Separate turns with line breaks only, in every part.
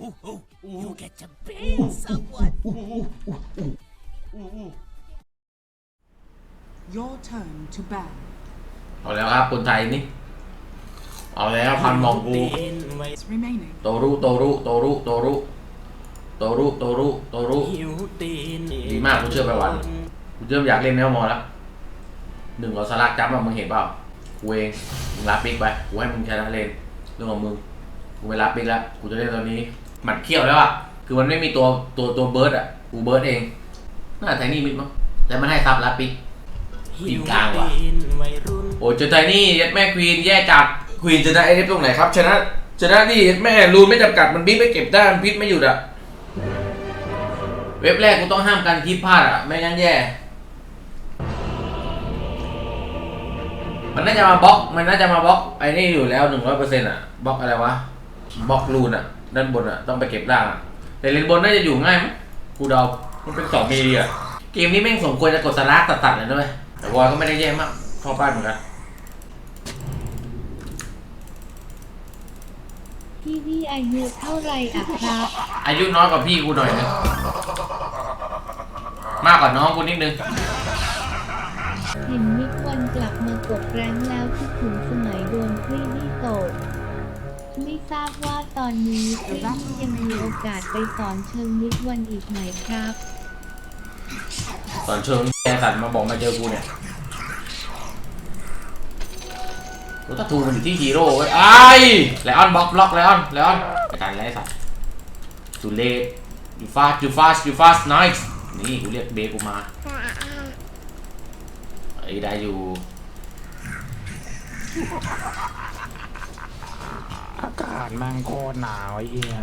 You get to bang someone.
Your turn to ban.
เอาแล้วครับคนไทยนี่ เอาแล้วพันมองกู
It's remaining.
โตรุโตรุโตรุโตรุโตรุโตรุโตรุ
หิวตีน
ดีมากกูเชื่อไปวันกูเริ่มอยากเล่นแมวมอแล้วหนึ่งเอาสลักจับมามึงเห็นเปล่ากูเองมึงรับปิกไปกูให้มึงชนะเล่นเรื่องของมึงกูไปรับปิกแล้วกูจะเล่นตอนนี้ หมัดเขี้ยวแล้วอะคือมันไม่มีตัวตัวตัวเบิร์ดอะกูเบิร์ดเอง น่าไทนี่มิดมั้งแต่มันให้ซับรับปิก
หิว
กลางว่ะ
ตีนวัยรุ่น
โอ้เจอไทนี่ยัดแม่ควีนแย่จัดควีนชนะไอ้เด็ตรงไหนครับชนะชนะดิยัดแม่รูนไม่จำกัดมันบิ๊กไปเก็บได้มันพิษไม่หยุดอะเว็บแรกกูต้องห้ามการคิดพลาดอะไม่งั้นแย่ มันน่าจะมาบล็อก มันน่าจะมาบล็อกไอ้นี่อยู่แล้วหนึ่งร้อยเปอร์เซ็นต์อะบล็อกอะไรวะบล็อกรูนอะ ด้านบนอะต้องไปเก็บล่างอะแต่เลนบนน่าจะอยู่ง่ายมั้ยกูเดามันเป็นสองมีอะเกมนี้แม่งสมควรจะกดสลากตัดๆเลยด้วยแต่วอยก็ไม่ได้แย่มากเข้าป้านเหมือนกัน
พี่พี่อายุเท่าไหรอะครับ
อายุน้อยกว่าพี่กูหน่อยนึงมากกว่าน้องกูนิดนึง
เห็นมิกวันกลับมากดแรงแล้วคิดถึง ทราบว่าตอนนี้พี่พี่ยังมีโอกาสไปสอนเชิงมิกวันอีกไหมครับ
สอนเชิงแกสัตมาบอกมาเจอกูเนี่ยกูตะทูมันอยู่ที่ฮีโร่เว้ยไอ้ไลออนบล็อกบล็อกไลออนไลออนไปกันไล่สัตว์ตูเลตยูฟาสยูฟาสยูฟาสไนส์นี่กูเรียกเบกูมาไอ้ได้อยู่
กาศแม่งโคตรหนาวไอ้เหี้ย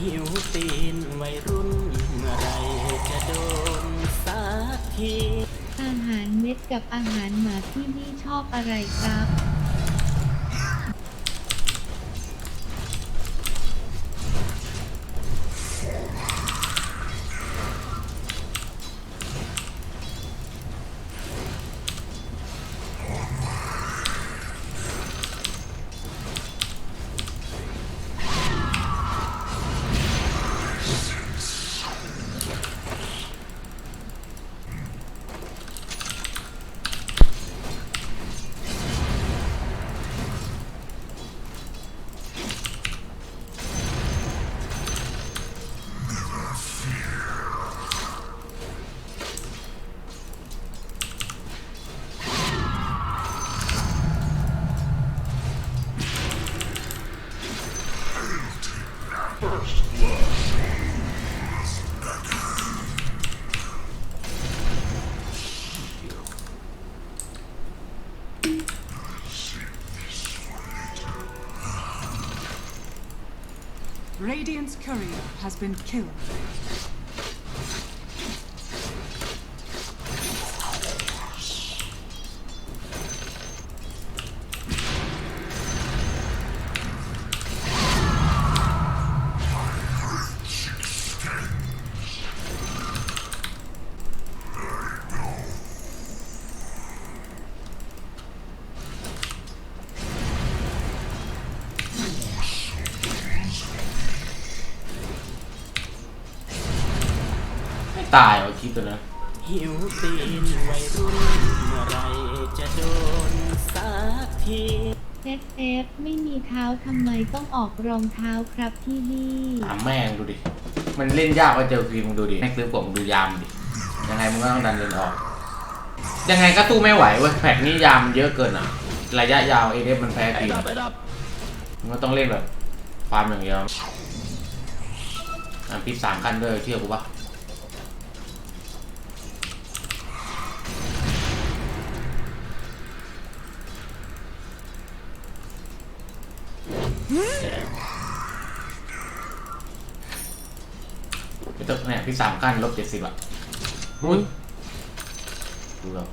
หิวตีนวัยรุ่นเมื่อไรจะโดนสักที
อาหารเม็ดกับอาหารหมาพี่พี่ชอบอะไรครับ
Radiant's courier has been killed.
ตายวะคลิปตัวนั้น
หิวตีนวัยรุ่นเมื่อไรจะโดนสักที
เอฟเอฟไม่มีเท้าทำไมต้องออกรองเท้าครับพี่พี่
ถามแม่งดูดิ มันเล่นยากกว่าเจอควีนมึงดูดิแม่งซื้อผมงดูยามดิ ยังไงมึงก็ต้องดันเลนออก ยังไงก็ตู้ไม่ไหวเว้ยแพ็กนี้ยามมันเยอะเกินอะ ระยะยาวเอเดมันแพ้ควีนมึงก็ต้องเล่นแบบฟาร์มอย่างเดียวอะพิษสามขั้นด้วยเชื่อกูปะ ไม่ต้องเนี่ยพิษสามขั้นลบเจ็ดสิบอะอุ้ยดูแล้ว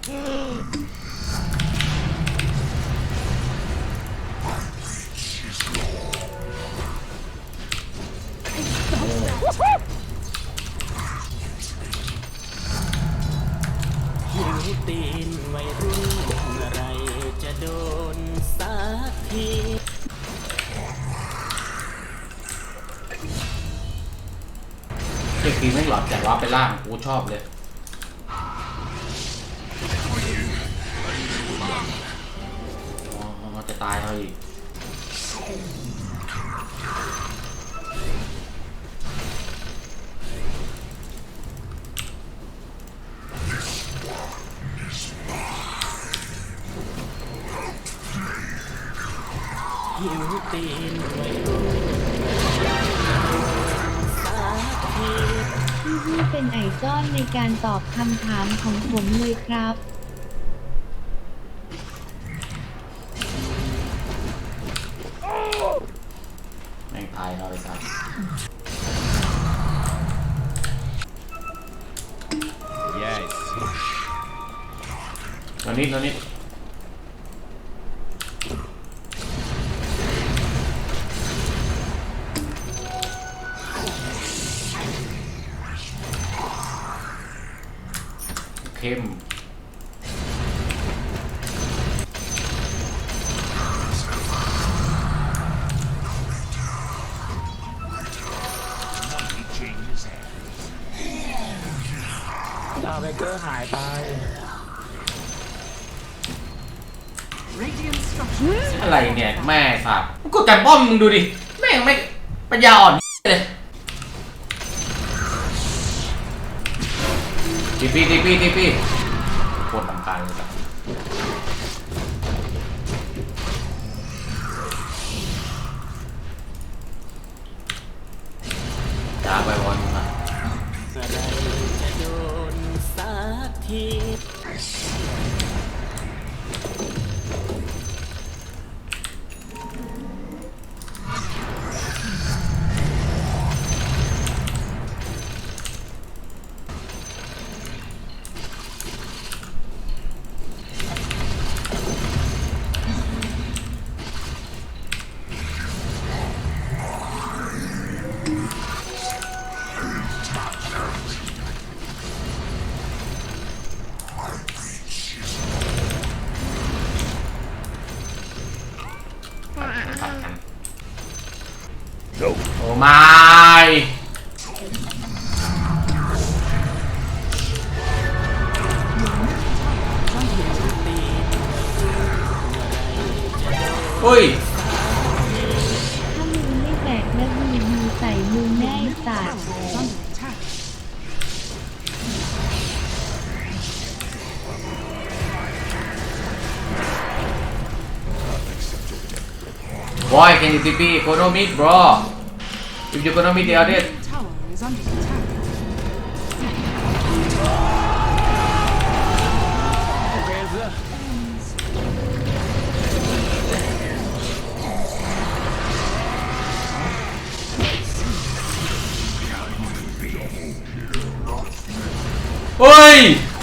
เด็
กทีไม่หลอดแต่ว่าไปล่างกูชอบเลยอ๋อจะตายเอาอีก
หิวตีนวัย
พี่พี่เป็นไอดอลในการตอบคำถามของผมเลยครับ
แม่งตายเอาไปซะตัวนี้ตัวนี้ เข้ม
ดาวเบเกอร์หายไป
Radiant structures
อะไรเนี่ย แม่สัตว์กูกดกันป้อมมึงดูดิ แม่งไม่ปัญญาอ่อน เลยทีปีทีปีทีปีโคตรลำคาญเลยสัต ไม่
เฮ้
ย
ถ้ามึงไม่แตกแล้วมีมือใส่มึงแน่สัตว์
is under attack.
บอย can you TP economic bro if you economic the other
Middle tower is under attack.
เ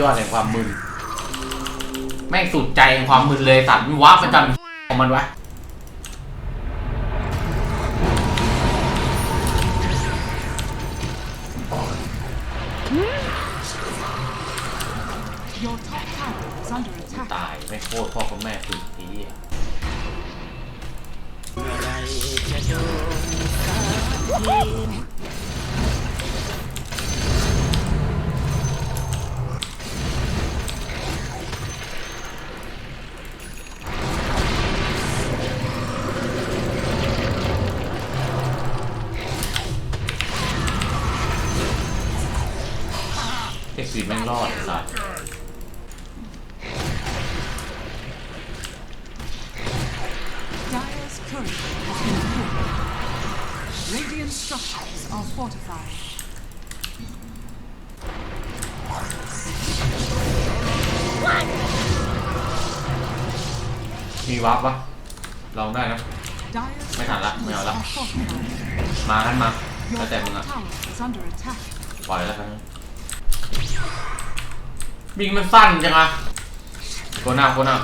ยอดแห่งความมึน แม่งสุดใจแห่งความมึนเลยสัตว์มันว้าประจำของมันวะตายไม่โคตรพ่อกับแม่สุดทีย
เมื่อไรจะ
เด็กสีแม่งรอดไอ้สัตว์
Dyer's courier has been killed. Radiant structures are fortified.
มีวับปะลองได้นะ
Dyer's
Mấy thằng lạ, mấy thằng lạ.
structures are fortified.
มากันมา
Your
แล้วแต่มึง
top
อะ
tower is under attack.
ปล่อยแล้วกัน บิงมันสั้นจังอะคนหน้าคนหน้า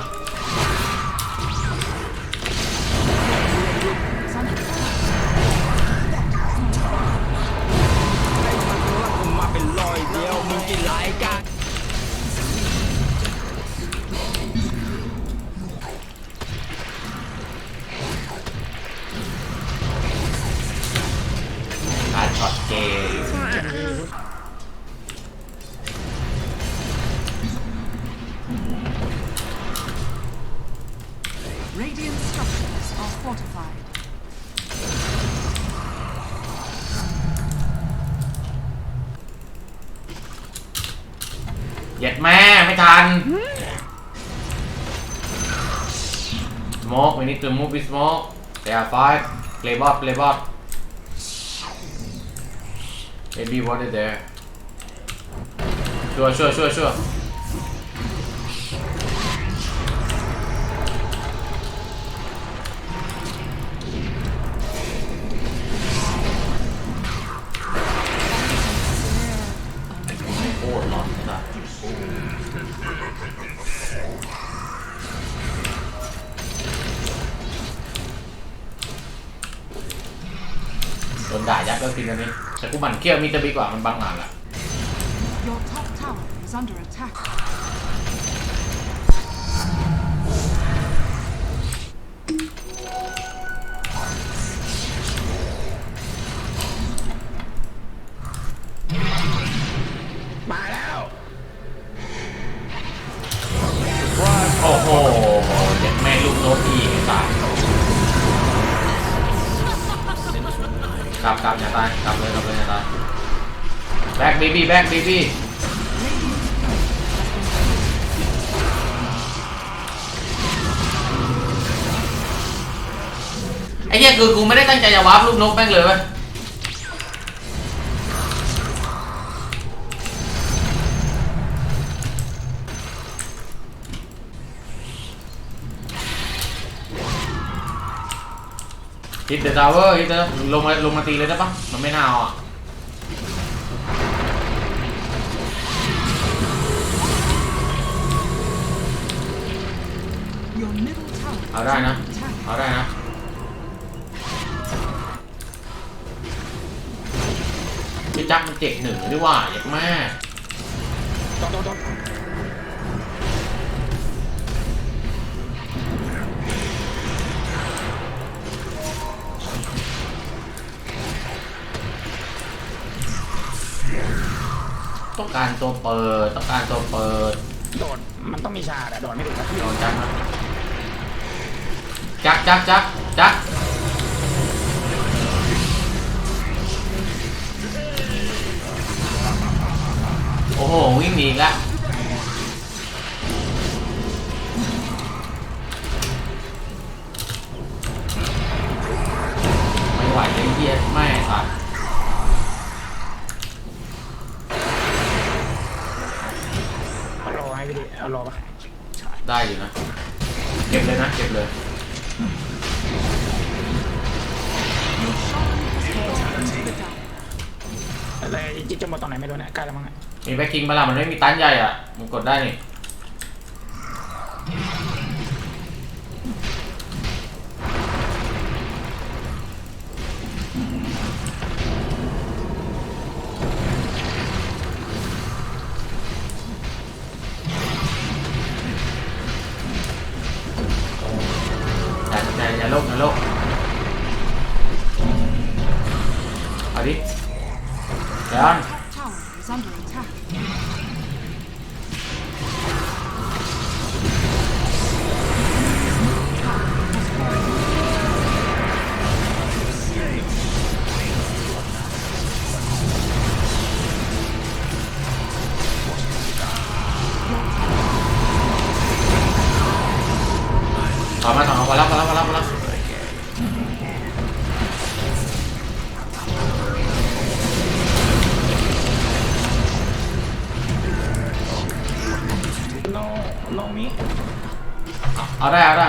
Radiant structures are fortified.
เหย็ดแม่ไม่ทัน smoke we need to move with smoke there are five play bot play bot maybe what is there sure sure sure sure ด่ายับก็กินอันนี้แต่กูหมั่นเคี้ยวมีจะบีกว่ามันบางงานละ
Your top tower is under attack.
บ็กเบบี้แบ็กเบบี้ไอ้เหี้ยคือกูไม่ได้ตั้งใจจะวาร์ปลูกนกแม่งเลยเว้ยฮิตเดอะทาวเวอร์ฮิตเดอะลงมาลงมาตีเลยได้ปะมันไม่น่าอะ เอา
is
ได้นะ
under attack.
เอาได้นะ พี่จักมันเจ็กหนึ่งดีกว่าอยากแม่
ต้องต้องต้อง
ต้องการตัวเปิด ต้องการตัวเปิด
โดดมันต้องมีชาแต่โดดไม่ถูกสักที
โดนจักนะ จักจักจักจักโอ้โห วิ่งหนีอีกแล้วไม่ไหวเลยเหี้ยแม่สัตว์
เอารอให้พี่ดิเอารอปะ
ได้อยู่นะ เก็บเลยนะ เก็บเลย
ใกล้แล้วมั้งเนี่ย
มีแบ็คคิงปะล่ะมันไม่มีตันใหญ่อะ มันกดได้นี่ มาถอยมาพอแล้วพอแล้วพอแล้วพอแล้ว
โนโนมิ
เอาได้เอาได้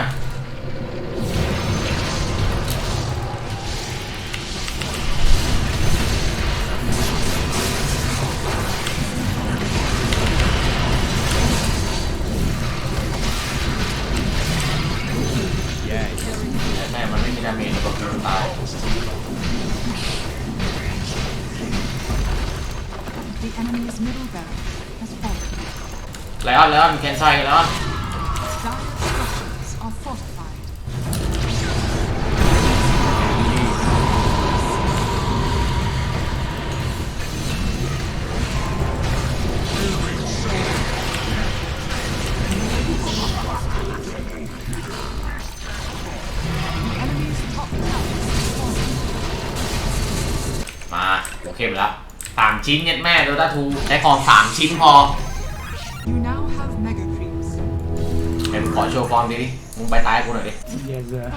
ออนไลออนแคนไซไลออนมาโอเคแล้วสามชิ้นเย็ดแม่โดต้าทูได้ของสามชิ้นพอ ขอโชว์ฟอร์มดิดิมึงไปท้ายกูหน่อยดิ
เยเซอร์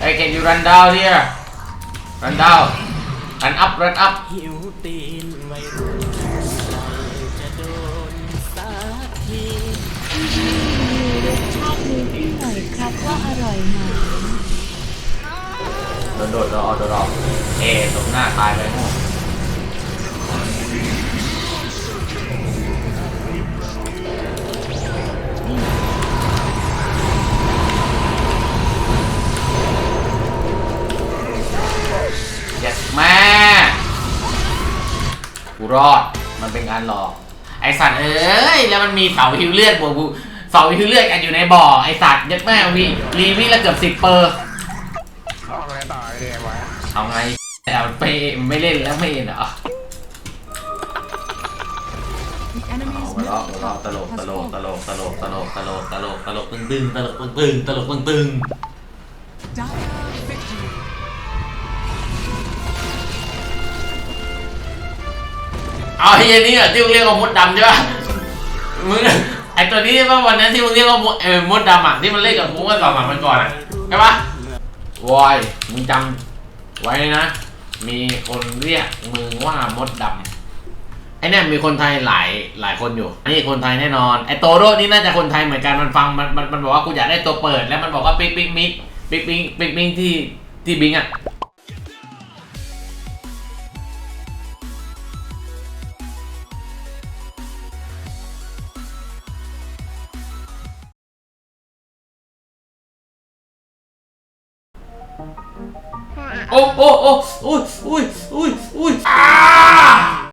ไอ้ can you run down here run down run up run up
หิวตีนวัยรุ่นเมื่อไรจะโดนสักที
มีรสชาติมือที่หน่อยครับว่าอร่อยไหม
โดนโดดโดนออกโดนออกเอ๊สมหน้าตายไปโง่ เย็ดแม่กูรอดมันเป็นการหลอก ไอสัตว์เอ้ยแล้วมันมีเสาหิวเลือดบวกกูเสาหิวเลือดกันอยู่ในบ่อไอสัตว์ยัดแม่วีรีวิละเกือบสิบเปอร์
ออกเลยต่อเลยว้
เอาไงแต่ไม่ไม่เล่นแล้วไม่เห็นเหรอเอา
enemy's
หัวเราะหัวเราะตลกตลกตลกตลกตลกตลกตลกตลกตึงตึงตลกตึงตึงตลกตึงตึง เอาไอ้ยันนี้เหรอที่มึงเรียกว่ามดดำใช่ป่ะมึงไอ้ตัวนี้ใช่ป่ะวันนั้นที่มึงเรียกว่ามดเออมดดำอะที่มันเล่นกับกูเมื่อสองสามวันก่อนอะใช่ป่ะวอยมึงจำไว้นะ มีคนเรียกมึงว่ามดดำไอเนี่ยมีคนไทยหลายหลายคนอยู่นี่คนไทยแน่นอนไอ้โตโร่นี่น่าจะคนไทยเหมือนกันมันฟังมันมันมันบอกว่ากูอยากได้ตัวเปิด แล้วมันบอกว่าปิ๊กปิ๊กมิกปิ๊กปิ๊กปิ๊กปิ๊กที่ที่บิงอะ